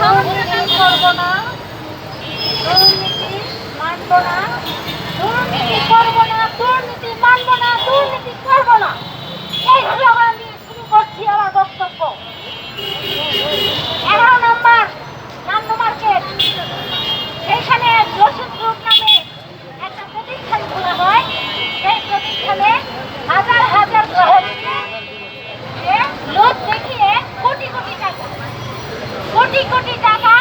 দুর্নীতি করব না। দুর্নীতি মানব না। দুর্নীতি করব না দুর্নীতি মানব না দুর্নীতি করব না এই স্লোগান দিয়ে শুরু করছি আমার বক্তব্য এগারো নম্বর নাম মার্কেট সেখানে রসুন গ্রুপ নামে একটা প্রতিষ্ঠান খোলা হয় সেই প্রতিষ্ঠানে হাজার হাজার গ্রাহককে যে লোভ দেখিয়ে কোটি কোটি টাকা কোটি টাকা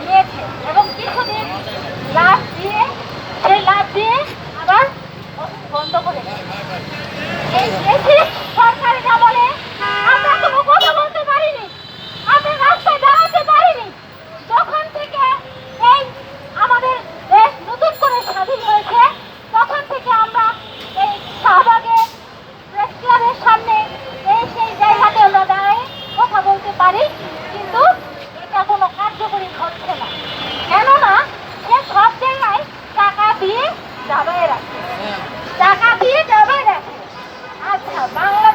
নিয়েছে এবং কিছুদিন লাভ দিয়ে সেই লাভ দিয়ে আবার বন্ধ করে। এই ¡Vamos!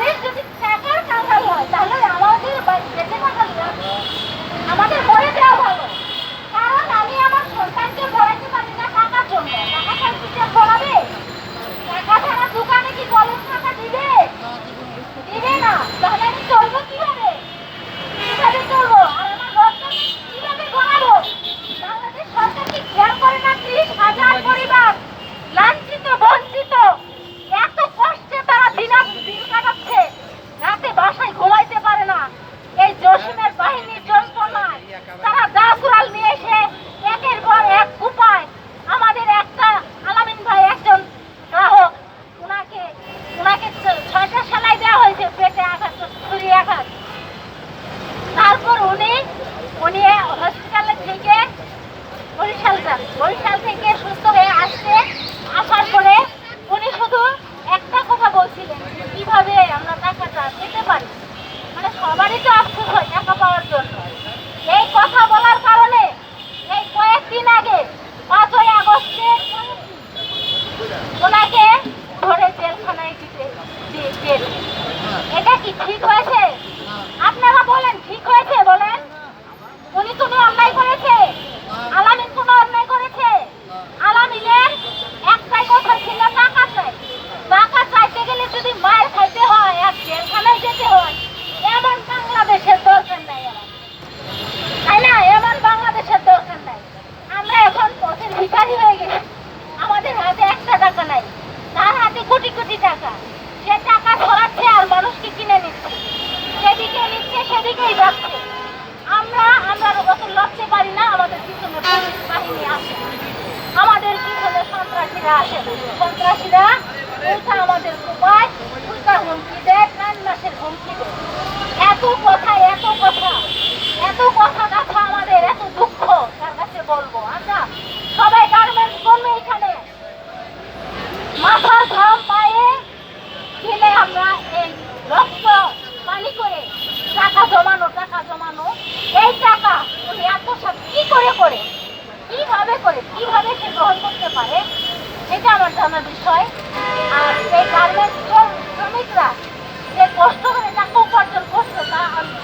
ওনাকে ধরে জেলখানায় দিতে এটা কি ঠিক হয়েছে? আপনারা বলেন, ঠিক হয়েছে বলেন। উনি কোনো অন্যায় করেছে। আলামিন কোনো অন্যায় করেছে। আলামিনের একটাই কথা ছিল, টাকা চাই। টাকা চাইতে গেলে যদি মায়ের খাইতে হয় আর জেলখানায় যেতে হয়, এমন বাংলাদেশের দরকার নাই তাই না? এমন বাংলাদেশের দরকার নাই। আমরা এখন পথের ভিখারি হয়ে গেছি আমাদের হাতে একটা টাকা নাই তার হাতে কোটি টাকা সে টাকা ছড়াচ্ছে আর মানুষকে কিনে নিচ্ছে সেদিকে নিচ্ছে সেদিকেই যাচ্ছে। আমরা আমরা আমরা এই রক্ত পানি করে টাকা জমানো টাকা জমানো, এই টাকা উনি আত্মসাৎ কি করে করে? কীভাবে করে? কীভাবে সে গ্রহণ করতে পারে? সেটা আমার জানার বিষয়। আর এই গার্মেন্টস শ্রমিকরা যে কষ্ট করে টাকা উপার্জন করছে তা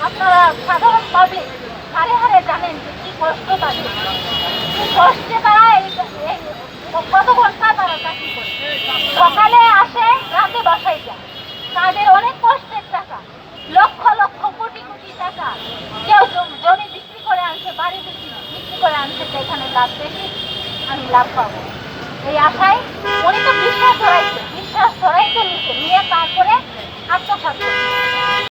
আপনারা সাধারণ পাবলিক হারে হারে জানেন যে কি কষ্ট তাদের। কি কষ্টে তারা এই কত ঘণ্টা তারা চাকরি করে। সকালে আসে, রাতে বাসায় যায়। তাদের অনেক কষ্টের টাকা, লক্ষ লক্ষ কোটি কোটি টাকা। কেউ জমি বিক্রি করে আনছে, বাড়ি বিক্রি করে আনছে, সেখানে লাভ বেশি আমি লাভ পাবো। এই আশায় উনি তো বিশ্বাস ধরাইছে বিশ্বাস ধরাইতে নিছে নিয়ে তারপরে আত্মসাত করছে।